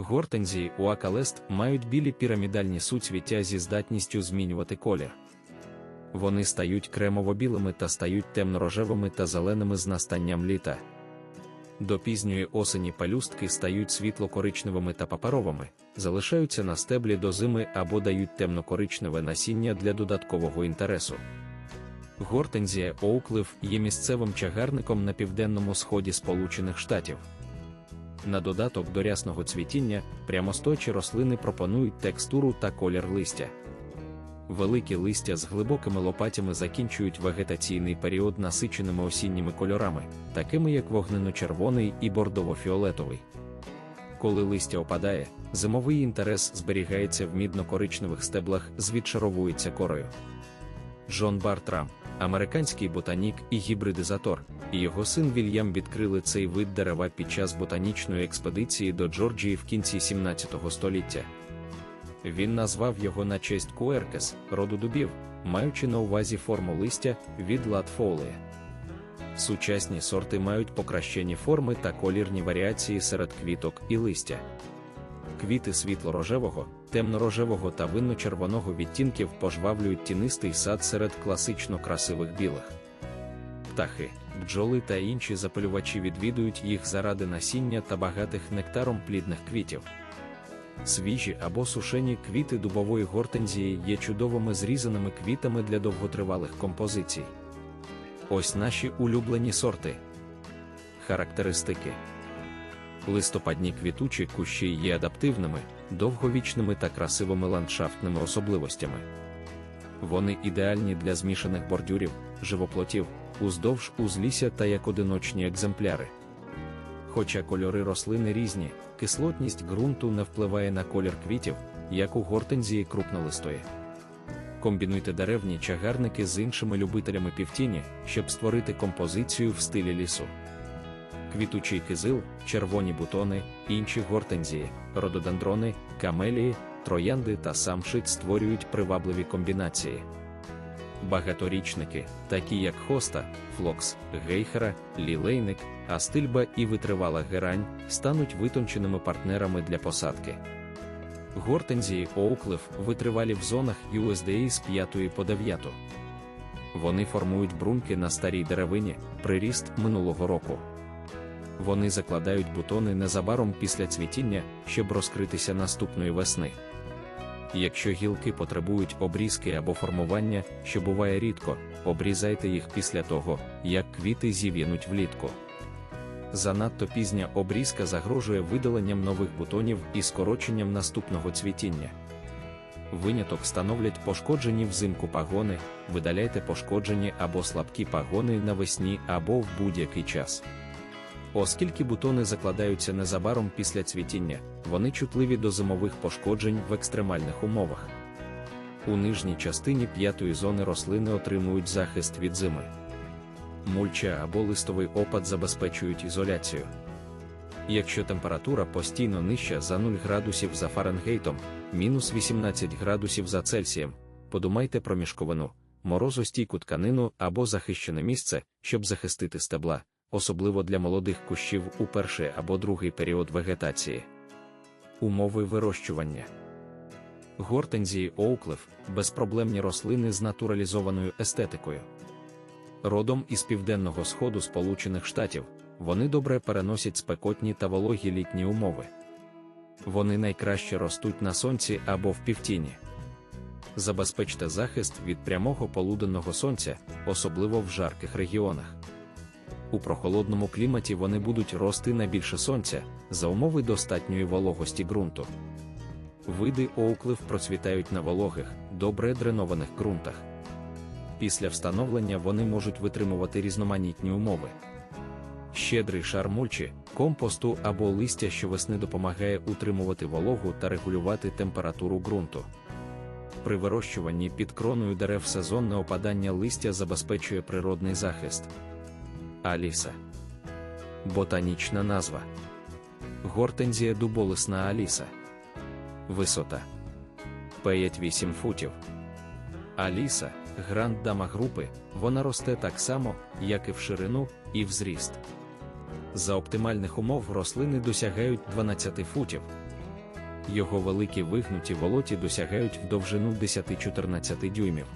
Гортензії у Акалест мають білі пірамідальні суцвіття зі здатністю змінювати колір. Вони стають кремово-білими та стають темно-рожевими та зеленими з настанням літа. До пізньої осені пелюстки стають світло-коричневими та паперовими, залишаються на стеблі до зими або дають темно-коричневе насіння для додаткового інтересу. Гортензія Оуклиф є місцевим чагарником на південному сході Сполучених Штатів. На додаток до рясного цвітіння прямостойчі рослини пропонують текстуру та колір листя. Великі листя з глибокими лопатями закінчують вегетаційний період насиченими осінніми кольорами, такими як вогнено-червоний і бордово-фіолетовий. Коли листя опадає, зимовий інтерес зберігається в мідно-коричневих стеблах з відшаровується корою. Джон Бартрам, американський ботанік і гібридизатор, і його син Вільям відкрили цей вид дерева під час ботанічної експедиції до Джорджії в кінці 17 століття. Він назвав його на честь Куеркес, роду дубів, маючи на увазі форму листя від латфолія. Сучасні сорти мають покращені форми та колірні варіації серед квіток і листя. Квіти світло-рожевого, темно-рожевого та винно-червоного відтінків пожвавлюють тінистий сад серед класично красивих білих. Птахи, бджоли та інші запалювачі відвідують їх заради насіння та багатих нектаром плідних квітів. Свіжі або сушені квіти дубової гортензії є чудовими зрізаними квітами для довготривалих композицій. Ось наші улюблені сорти. Характеристики листопадні квітучі кущі є адаптивними, довговічними та красивими ландшафтними особливостями. Вони ідеальні для змішаних бордюрів, живоплотів, уздовж узлісся та як одиночні екземпляри. Хоча кольори рослини різні, кислотність ґрунту не впливає на колір квітів, як у гортензії крупнолистої. Комбінуйте деревні чагарники з іншими любителями півтіні, щоб створити композицію в стилі лісу. Квітучий кизил, червоні бутони, інші гортензії, рододендрони, камелії, троянди та самшит створюють привабливі комбінації. Багаторічники, такі як хоста, флокс, гейхера, лілейник, астильба і витривала герань, стануть витонченими партнерами для посадки. Гортензії Оуклиф витривалі в зонах USDA з 5 по 9. Вони формують бруньки на старій деревині, приріст минулого року. Вони закладають бутони незабаром після цвітіння, щоб розкритися наступної весни. Якщо гілки потребують обрізки або формування, що буває рідко, обрізайте їх після того, як квіти зів'януть влітку. Занадто пізня обрізка загрожує видаленням нових бутонів і скороченням наступного цвітіння. Виняток становлять пошкоджені взимку пагони, видаляйте пошкоджені або слабкі пагони навесні або в будь-який час. Оскільки бутони закладаються незабаром після цвітіння, вони чутливі до зимових пошкоджень в екстремальних умовах. У нижній частині п'ятої зони рослини отримують захист від зими. Мульча або листовий опад забезпечують ізоляцію. Якщо температура постійно нижча за 0 градусів за Фаренгейтом, мінус 18 градусів за Цельсієм, подумайте про мішковину, морозостійку тканину або захищене місце, щоб захистити стебла особливо для молодих кущів у перший або другий період вегетації. Умови вирощування гортензії Оуклиф безпроблемні рослини з натуралізованою естетикою. Родом із південного сходу Сполучених Штатів вони добре переносять спекотні та вологі літні умови. Вони найкраще ростуть на сонці або в півтіні. Забезпечте захист від прямого полуденного сонця, особливо в жарких регіонах. У прохолодному кліматі вони будуть рости на більше сонця за умови достатньої вологості ґрунту. Види оуклив процвітають на вологих, добре дренованих ґрунтах. Після встановлення вони можуть витримувати різноманітні умови. Щедрий шар мульчі, компосту або листя щовесни допомагає утримувати вологу та регулювати температуру ґрунту. При вирощуванні під кроною дерев сезонне опадання листя забезпечує природний захист. Аліса. Ботанічна назва. Гортензія дуболисна Аліса. Висота 5-8 футів. Аліса, гранд дама групи, вона росте так само, як і в ширину, і в зріст. За оптимальних умов рослини досягають 12 футів. Його великі вигнуті волоті досягають в довжину 10-14 дюймів.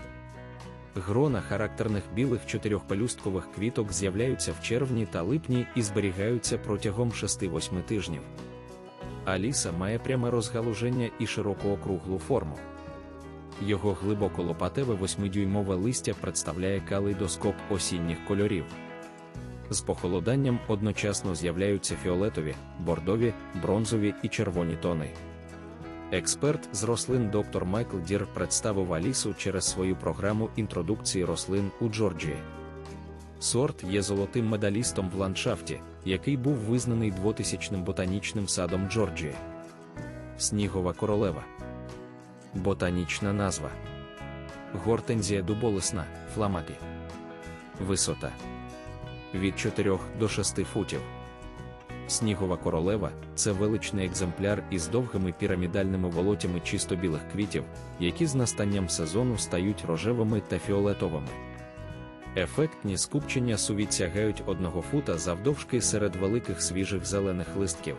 Грона характерних білих чотирьохпелюсткових квіток з'являються в червні та липні і зберігаються протягом 6-8 тижнів. Аліса має пряме розгалуження і широку округлу форму. Його глибоко лопатеве восьмидюймове листя представляє калейдоскоп осінніх кольорів. З похолоданням одночасно з'являються фіолетові, бордові, бронзові і червоні тони. Експерт з рослин доктор Майкл Дір представив Алісу через свою програму інтродукції рослин у Джорджії. Сорт є золотим медалістом в ландшафті, який був визнаний 2000-ним ботанічним садом Джорджії. Снігова королева. Ботанічна назва. Гортензія дуболисна, фламапі. Висота від 4 до 6 футів. Снігова королева це величний екземпляр із довгими пірамідальними волотями чисто білих квітів, які з настанням сезону стають рожевими та фіолетовими. Ефектні скупчення сувіт сягають одного фута завдовжки серед великих свіжих зелених листків.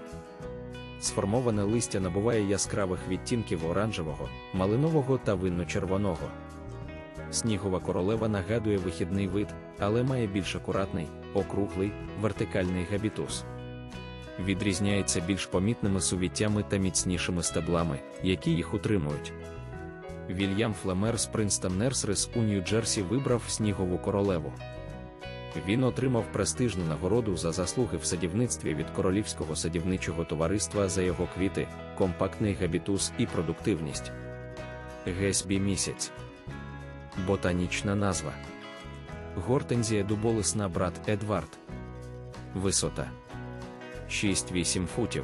Сформоване листя набуває яскравих відтінків оранжевого, малинового та винно-червоного. Снігова королева нагадує вихідний вид, але має більш акуратний, округлий, вертикальний габітус. Відрізняється більш помітними сувіттями та міцнішими стеблами, які їх утримують. Вільям Флемер з Принстон Нерсрис у Нью-Джерсі вибрав снігову королеву. Він отримав престижну нагороду за заслуги в садівництві від Королівського садівничого товариства за його квіти, компактний габітус і продуктивність. Гесбі місяць. Ботанічна назва. Гортензія дуболисна брат Едвард. Висота 6-8 футів.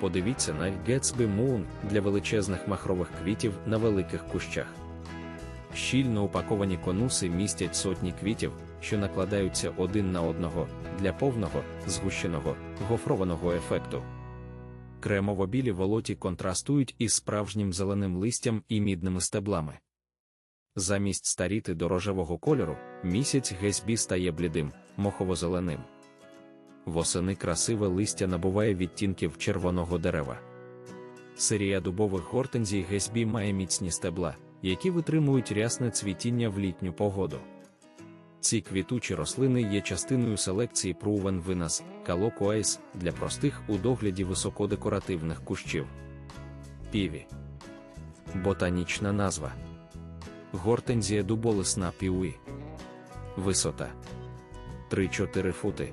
Подивіться на Гетсбі Мун для величезних махрових квітів на великих кущах. Щільно упаковані конуси містять сотні квітів, що накладаються один на одного для повного, згущеного, гофрованого ефекту. Кремово-білі волоті контрастують із справжнім зеленим листям і мідними стеблами. Замість старіти до рожевого кольору, місяць гесьбі стає блідим, мохово-зеленим. Восени красиве листя набуває відтінків червоного дерева. Серія дубових гортензій гесьбі має міцні стебла, які витримують рясне цвітіння в літню погоду. Ці квітучі рослини є частиною селекції Proven Venus Calocoes для простих у догляді високодекоративних кущів. Піві. Ботанічна назва. Гортензія дуболисна піуї. Висота 3-4 фути.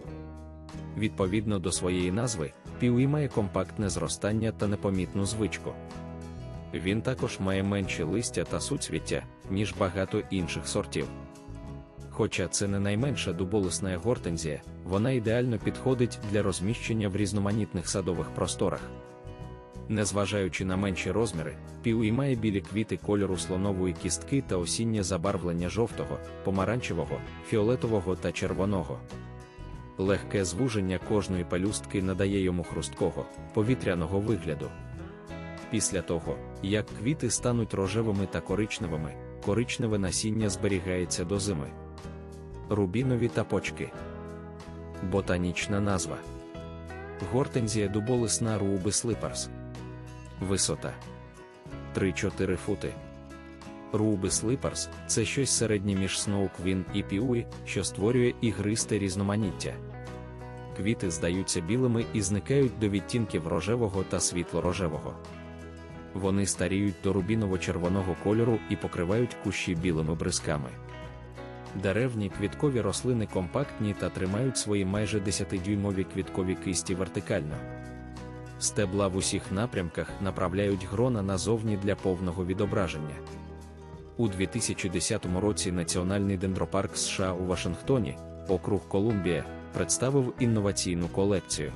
Відповідно до своєї назви, піуї має компактне зростання та непомітну звичку. Він також має менші листя та суцвіття, ніж багато інших сортів. Хоча це не найменша дуболисна гортензія, вона ідеально підходить для розміщення в різноманітних садових просторах. Незважаючи на менші розміри, піуї має білі квіти кольору слонової кістки та осіннє забарвлення жовтого, помаранчевого, фіолетового та червоного. Легке звуження кожної пелюстки надає йому хрусткого, повітряного вигляду. Після того, як квіти стануть рожевими та коричневими, коричневе насіння зберігається до зими. Рубінові тапочки. Ботанічна назва. Гортензія дуболисна Рубис липарс. Висота 3-4 фути. Рубис липарс це щось середнє між Сноуквін і піуї, що створює ігристе різноманіття. Квіти здаються білими і зникають до відтінків рожевого та світло-рожевого. Вони старіють до рубіново-червоного кольору і покривають кущі білими бризками. Деревні квіткові рослини компактні та тримають свої майже 10-дюймові квіткові кисті вертикально. Стебла в усіх напрямках направляють грона назовні для повного відображення. У 2010 році Національний дендропарк США у Вашингтоні, округ Колумбія, представив інноваційну колекцію.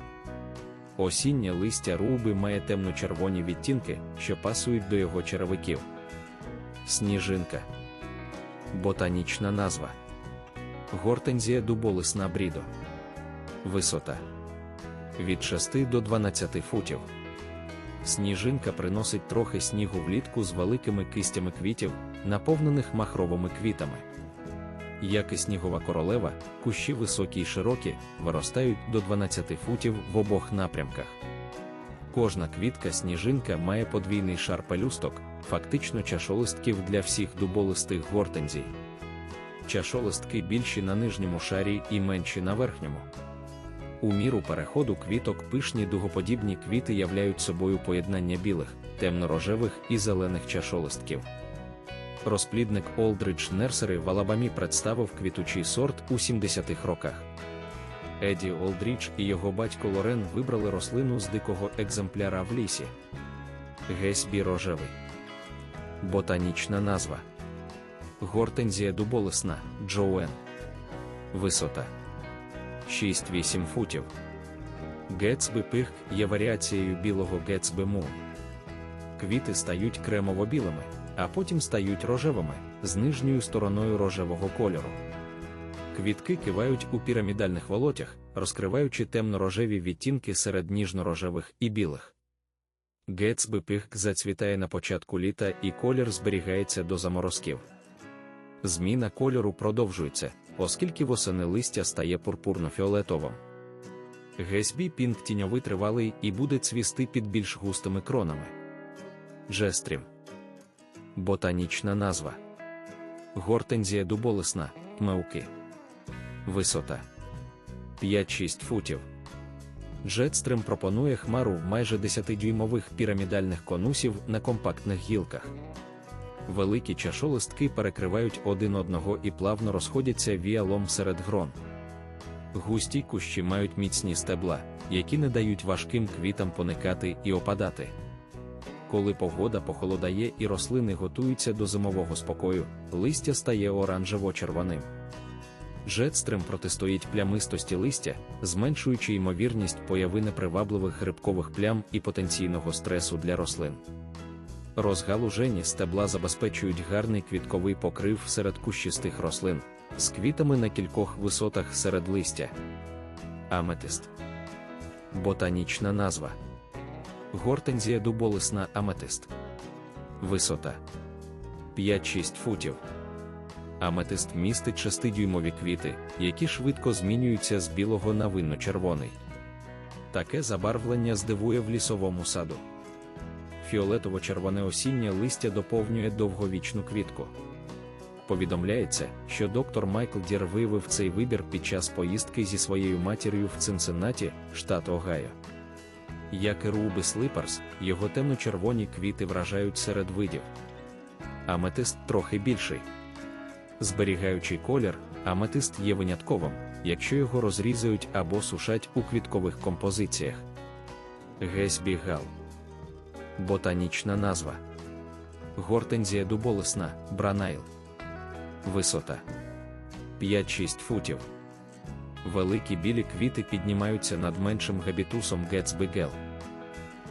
Осіннє листя руби має темно-червоні відтінки, що пасують до його черевиків. Сніжинка. Ботанічна назва. Гортензія дуболисна брідо. Висота від 6 до 12 футів. Сніжинка приносить трохи снігу влітку з великими кистями квітів, наповнених махровими квітами. Як і снігова королева, кущі високі й широкі, виростають до 12 футів в обох напрямках. Кожна квітка сніжинка має подвійний шар пелюсток, фактично чашолистків для всіх дуболистих гортензій. Чашолистки більші на нижньому шарі і менші на верхньому. У міру переходу квіток пишні дугоподібні квіти являють собою поєднання білих, темно-рожевих і зелених чашолистків. Розплідник Олдридж Нерсери в Алабамі представив квітучий сорт у 70-х роках. Еді Олдрідж і його батько Лорен вибрали рослину з дикого екземпляра в лісі. Гесбі рожевий. Ботанічна назва. Гортензія дуболесна Джоуен. Висота 6-8 футів. Гетсби пих є варіацією білого Гетсби Мун. Квіти стають кремово-білими, а потім стають рожевими з нижньою стороною рожевого кольору. Квітки кивають у пірамідальних волотях, розкриваючи темно-рожеві відтінки серед ніжно-рожевих і білих. Гетсби пих зацвітає на початку літа і колір зберігається до заморозків. Зміна кольору продовжується, оскільки восени листя стає пурпурно-фіолетовим. Гесбі пінк тіньовий тривалий і буде цвісти під більш густими кронами. Жестрім. Ботанічна назва. Гортензія дуболесна, меуки. Висота 5-6 футів. Джетстрим пропонує хмару майже 10-дюймових пірамідальних конусів на компактних гілках. Великі чашолистки перекривають один одного і плавно розходяться віалом серед грон. Густі кущі мають міцні стебла, які не дають важким квітам поникати і опадати. Коли погода похолодає і рослини готуються до зимового спокою, листя стає оранжево-червоним. Жетстрим протистоїть плямистості листя, зменшуючи ймовірність появи непривабливих грибкових плям і потенційного стресу для рослин. Розгалужені стебла забезпечують гарний квітковий покрив серед кущистих рослин, з квітами на кількох висотах серед листя. Аметист. Ботанічна назва. Гортензія дуболисна аметист. Висота 5-6 футів. Аметист містить 6-дюймові квіти, які швидко змінюються з білого на винно-червоний. Таке забарвлення здивує в лісовому саду. Фіолетово-червоне осіннє листя доповнює довговічну квітку. Повідомляється, що доктор Майкл Дір виявив цей вибір під час поїздки зі своєю матір'ю в Цинциннаті, штат Огайо. Як і Руби Слиперс, його темно-червоні квіти вражають серед видів. Аметист трохи більший. Зберігаючий колір, аметист є винятковим, якщо його розрізають або сушать у квіткових композиціях. Гесбі Гал. Ботанічна назва. Гортензія дуболесна, Бранайл. Висота 5-6 футів. Великі білі квіти піднімаються над меншим габітусом Гетсби Гел.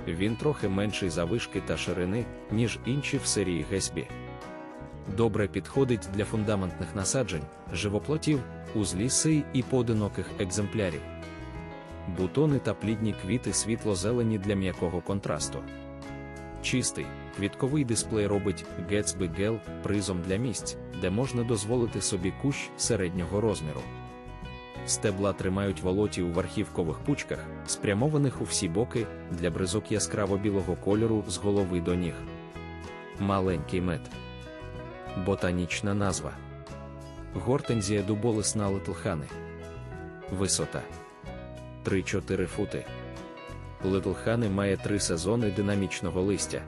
Він трохи менший за вишки та ширини, ніж інші в серії Гесбі. Добре підходить для фундаментних насаджень, живоплотів, узлісей і поодиноких екземплярів. Бутони та плідні квіти світло-зелені для м'якого контрасту. Чистий, квітковий дисплей робить Gatsby Gel призом для місць, де можна дозволити собі кущ середнього розміру. Стебла тримають волоті у верхівкових пучках, спрямованих у всі боки для бризок яскраво білого кольору з голови до ніг. Маленький мед. Ботанічна назва. Гортензія дуболесна литлхани. Висота 3-4 фути. Литлхани має три сезони динамічного листя.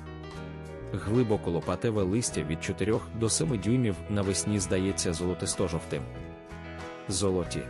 Глибоко лопатеве листя від 4 до 7 дюймів навесні здається золотисто-жовтим. Золоті.